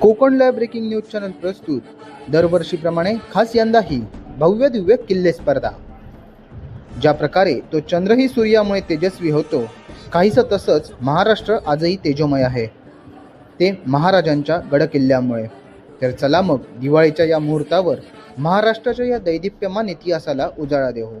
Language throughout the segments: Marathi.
Konkan live breaking news channel प्रस्तुत. दरवर्षीप्रमाणे खास यंदाही भव्य दिव्य किल्ले स्पर्धा. ज्या प्रकारे तो चंद्रही सूर्यामुळे तेजस्वी होतो काहीसं तसंच महाराष्ट्र आजही तेजोमय आहे. ते महाराजांच्या गडकिल्ल्यामुळे. तर चला मग दिवाळीच्या या मुहूर्तावर महाराष्ट्राच्या या दैदिप्यमान इतिहासाला उजाळा देऊ.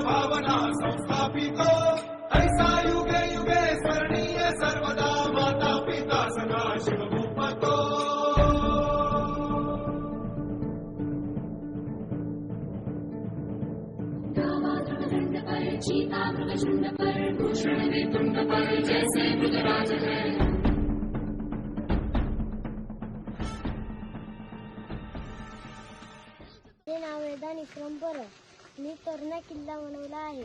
गावादृगदंड पर चीता मृगशुंड पर भूषण वेतुंड पर जैसे मृगराज है हे नाव वेदा विक्रम परब मी तोरणा किल्ला बनवला आहे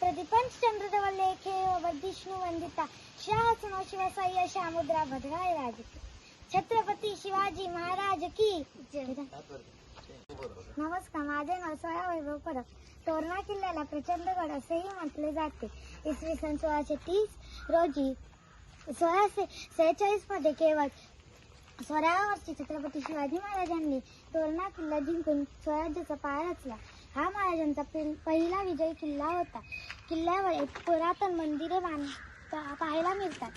प्रतिपंच चंद्रदेव लेखे व बद्धिष्णू वंदिता शाह सुनो शिवसाई शामुद्रा भद्राय राज की छत्रपती शिवाजी महाराज की जय नमस्कार माझे नाव सोळा वैभव परब. तोरणा किल्ल्याला प्रचंडगड असेही म्हटले जाते. इसवी सन सोळाशे तीस रोजी सोळाशे सेहेचाळीसमध्ये केवळ सोळाव्या वर्षी छत्रपती शिवाजी महाराजांनी तोरणा किल्ला जिंकून स्वराज्याचा पाय रचला. हा महाराजांचा पहिला विजयी किल्ला होता. किल्ल्यावर एक पुरातन मंदिरे बांध पाहायला मिळतात.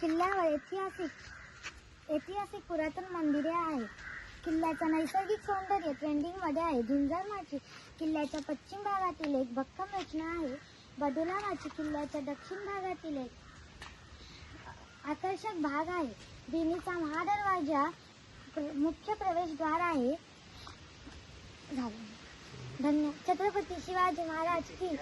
किल्ल्यावर ऐतिहासिक ऐतिहासिक पुरातन मंदिरे आहेत. किल्ल्याचा नैसर्गिक सौंदर्य ट्रेंडिंगमध्ये आहे. झुंजार माची किल्ल्याच्या पश्चिम भागातील एक भक्कम रचना आहे. बदुला माची किल्ल्याच्या दक्षिण भागातील एक आकर्षक भाग आहे. दिनीचा महादरवाजा मुख्य प्रवेशद्वार आहे. झालं. धन्यवाद छत्रपती शिवाजी महाराज की